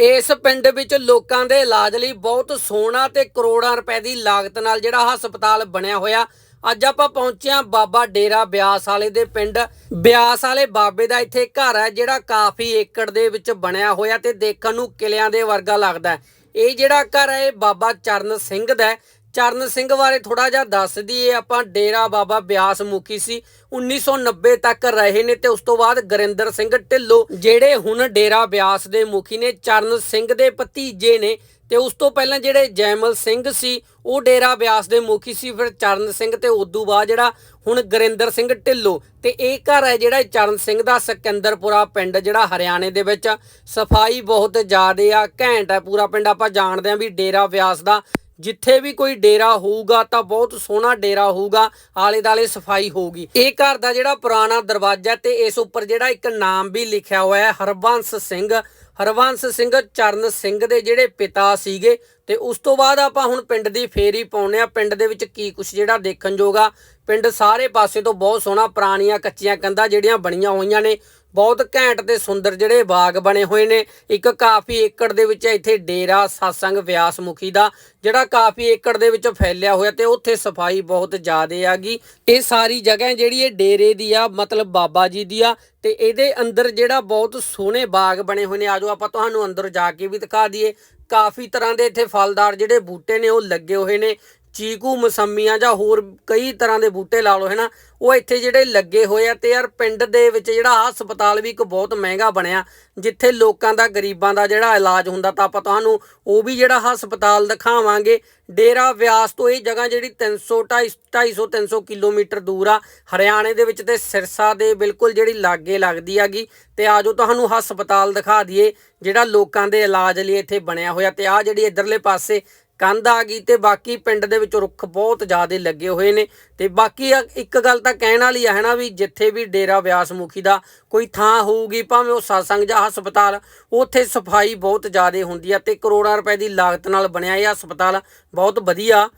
ਇਸ ਪਿੰਡ ਵਿੱਚ ਲੋਕਾਂ ਦੇ ਇਲਾਜ ਲਈ ਬਹੁਤ ਸੋਹਣਾ ਤੇ ਕਰੋੜਾਂ ਰੁਪਏ ਦੀ ਲਾਗਤ ਨਾਲ ਜਿਹੜਾ ਹਸਪਤਾਲ ਬਣਿਆ ਹੋਇਆ। ਅੱਜ ਆਪਾਂ ਪਹੁੰਚੇ ਹਾਂ ਬਾਬਾ ਡੇਰਾ ਬਿਆਸ ਵਾਲੇ ਦੇ ਪਿੰਡ। ਬਿਆਸ ਵਾਲੇ ਬਾਬੇ ਦਾ ਇੱਥੇ ਘਰ ਹੈ, ਜਿਹੜਾ ਕਾਫੀ ਏਕੜ ਦੇ ਵਿੱਚ ਬਣਿਆ ਹੋਇਆ ਤੇ ਦੇਖਣ ਨੂੰ ਕਿਲਿਆਂ ਦੇ ਵਰਗਾ ਲੱਗਦਾ ਹੈ। ਇਹ ਜਿਹੜਾ ਘਰ ਹੈ, ਇਹ ਬਾਬਾ ਚਰਨ ਸਿੰਘ ਦਾ ਹੈ। ਚਰਨ ਸਿੰਘ ਬਾਰੇ ਥੋੜਾ ਜਿਹਾ ਦੱਸ ਦਈਏ, ਆਪਾਂ ਡੇਰਾ ਬਾਬਾ ਬਿਆਸ ਮੁਖੀ ਸੀ 1990 ਤੱਕ ਰਹੇ ਨੇ ਤੇ ਉਸ ਤੋਂ ਬਾਅਦ ਗੁਰਿੰਦਰ ਸਿੰਘ ਢਿੱਲੋਂ, ਜਿਹੜੇ ਹੁਣ ਡੇਰਾ ਬਿਆਸ ਦੇ ਮੁਖੀ ਨੇ, ਚਰਨ ਸਿੰਘ ਦੇ ਭਤੀਜੇ ਨੇ, ਤੇ ਉਸ ਤੋਂ ਪਹਿਲਾਂ ਜਿਹੜੇ ਜੈਮਲ ਸਿੰਘ ਸੀ, ਉਹ ਡੇਰਾ ਬਿਆਸ ਦੇ ਮੁਖੀ ਸੀ, ਫਿਰ ਚਰਨ ਸਿੰਘ ਤੇ ਉਦੋਂ ਬਾਅਦ ਜਿਹੜਾ ਹੁਣ ਗੁਰਿੰਦਰ ਸਿੰਘ ਢਿੱਲੋਂ, ਤੇ ਇਹ ਘਰ ਹੈ ਜਿਹੜਾ ਚਰਨ ਸਿੰਘ ਦਾ ਸਿਕੰਦਰਪੁਰਾ ਪਿੰਡ ਜਿਹੜਾ ਹਰਿਆਣੇ ਦੇ ਵਿੱਚ, ਸਫ਼ਾਈ ਬਹੁਤ ਜ਼ਿਆਦੇ ਆ, ਘੈਂਟ ਹੈ, ਪੂਰਾ ਪਿੰਡ ਆਪਾਂ ਜਾਣਦੇ ਆ ਵੀ ਡੇਰਾ ਬਿਆਸ ਦਾ ਜਿੱਥੇ ਵੀ ਕੋਈ ਡੇਰਾ ਹੋਊਗਾ ਤਾਂ ਬਹੁਤ ਸੋਹਣਾ ਡੇਰਾ ਹੋਊਗਾ ਆਲੇ ਦਾਲੇ ਸਫ਼ਾਈ ਹੋਊਗੀ। ਇਹ ਘਰ ਦਾ ਜਿਹੜਾ ਪੁਰਾਣਾ ਦਰਵਾਜ਼ਾ ਤੇ ਇਸ ਉੱਪਰ ਜਿਹੜਾ ਇੱਕ ਨਾਮ ਵੀ ਲਿਖਿਆ ਹੋਇਆ ਹੈ, ਹਰਬੰਸ ਸਿੰਘ। ਹਰਬੰਸ ਸਿੰਘ ਚਰਨ ਸਿੰਘ ਦੇ ਜਿਹੜੇ ਪਿਤਾ ਸੀਗੇ ਤੇ ਉਸ ਤੋਂ ਬਾਅਦ ਆਪਾਂ ਹੁਣ ਪਿੰਡ ਦੀ ਫੇਰੀ ਪਾਉਨੇ ਆ ਪਿੰਡ ਦੇ ਵਿੱਚ ਕੀ ਕੁਝ ਜਿਹੜਾ ਦੇਖਣ ਜੋਗਾ ਪਿੰਡ ਸਾਰੇ ਪਾਸੇ ਤੋਂ ਬਹੁਤ ਸੋਹਣਾ ਪੁਰਾਣੀਆਂ ਕੱਚੀਆਂ ਕੰਧਾਂ ਜਿਹੜੀਆਂ ਬਣੀਆਂ ਹੋਈਆਂ ਨੇ। ਬਹੁਤ ਘੈਂਟ ਤੇ ਸੁੰਦਰ ਜਿਹੜੇ ਬਾਗ ਬਣੇ ਹੋਏ ਨੇ। ਇੱਕ ਕਾਫੀ ਏਕੜ ਦੇ ਵਿੱਚ ਇੱਥੇ ਡੇਰਾ ਸਾਸੰਗ ਵਿਆਸ ਮੁਖੀ ਦਾ, ਜਿਹੜਾ ਕਾਫੀ ਏਕੜ ਦੇ ਵਿੱਚ ਫੈਲਿਆ ਹੋਇਆ ਤੇ ਉੱਥੇ ਸਫ਼ਾਈ ਬਹੁਤ ਜ਼ਿਆਦੇ ਆਗੀ ਇਹ ਸਾਰੀ ਜਗ੍ਹਾ ਜਿਹੜੀ ਇਹ ਡੇਰੇ ਦੀ ਆ, ਮਤਲਬ ਬਾਬਾ ਜੀ ਦੀ ਆ ਤੇ ਇਹਦੇ ਅੰਦਰ ਜਿਹੜਾ ਬਹੁਤ ਸੋਹਣੇ ਬਾਗ ਬਣੇ ਹੋਏ ਨੇ। ਆਜੋ ਆਪਾਂ ਤੁਹਾਨੂੰ ਅੰਦਰ ਜਾ ਕੇ ਵੀ ਦਿਖਾ ਦਈਏ। ਕਾਫੀ ਤਰ੍ਹਾਂ ਦੇ ਇੱਥੇ ਫਲਦਾਰ ਜਿਹੜੇ ਬੂਟੇ ਨੇ ਉਹ ਲੱਗੇ ਹੋਏ ਨੇ। ਚੀਕੂ ਮਸੰਮੀਆਂ ਜਾਂ ਹੋਰ ਕਈ ਤਰ੍ਹਾਂ ਦੇ ਬੂਟੇ ਲਾ ਲਓ, ਹੈਨਾ? ਉਹ ਇੱਥੇ ਜਿਹੜੇ ਲੱਗੇ ਹੋਏ ਆ ਤੇ ਯਾਰ ਪਿੰਡ ਦੇ ਵਿੱਚ ਜਿਹੜਾ ਹਸਪਤਾਲ ਵੀ ਇੱਕ ਬਹੁਤ ਮਹਿੰਗਾ ਬਣਿਆ, ਜਿੱਥੇ ਲੋਕਾਂ ਦਾ, ਗਰੀਬਾਂ ਦਾ ਜਿਹੜਾ ਇਲਾਜ ਹੁੰਦਾ, ਤਾਂ ਆਪਾਂ ਤੁਹਾਨੂੰ ਉਹ ਵੀ ਜਿਹੜਾ ਹਸਪਤਾਲ ਦਿਖਾਵਾਂਗੇ। ਡੇਰਾ ਵਿਆਸ ਤੋਂ ਇਹ ਜਗ੍ਹਾ ਜਿਹੜੀ 300 250 300 ਕਿਲੋਮੀਟਰ ਦੂਰ ਆ, ਹਰਿਆਣੇ ਦੇ ਵਿੱਚ ਤੇ ਸਿਰਸਾ ਦੇ ਬਿਲਕੁਲ ਜਿਹੜੀ ਲਾਗੇ ਲੱਗਦੀ ਹੈਗੀ। ਤੇ ਆਜੋ ਤੁਹਾਨੂੰ ਹਸਪਤਾਲ ਦਿਖਾ ਦਈਏ, ਜਿਹੜਾ ਲੋਕਾਂ ਦੇ ਇਲਾਜ ਲਈ ਇੱਥੇ ਬਣਿਆ ਹੋਇਆ ਤੇ ਆ ਜਿਹੜੀ ਇਧਰਲੇ ਪਾਸੇ ਕੰਧ ਆ ਗਈ ਤੇ ਬਾਕੀ ਪਿੰਡ ਦੇ ਵਿੱਚ ਰੁੱਖ ਬਹੁਤ ਜ਼ਿਆਦਾ ਲੱਗੇ ਹੋਏ ਨੇ। ਤੇ ਬਾਕੀ ਇੱਕ ਗੱਲ ਤਾਂ ਕਹਿਣ ਵਾਲੀ ਹੈ ਨਾ ਵੀ ਜਿੱਥੇ ਵੀ ਡੇਰਾ ਵਿਆਸ ਮੁਖੀ ਦਾ ਕੋਈ ਥਾਂ ਹੋਊਗੀ, ਭਾਵੇਂ ਉਹ satsang ਜਾਂ ਹਸਪਤਾਲ, ਉੱਥੇ ਸਫ਼ਾਈ ਬਹੁਤ ਜ਼ਿਆਦਾ ਹੁੰਦੀ ਆ ਤੇ ਕਰੋੜਾਂ ਰੁਪਏ ਦੀ ਲਾਗਤ ਨਾਲ ਬਣਿਆ ਇਹ ਹਸਪਤਾਲ। ਬਹੁਤ ਵਧੀਆ।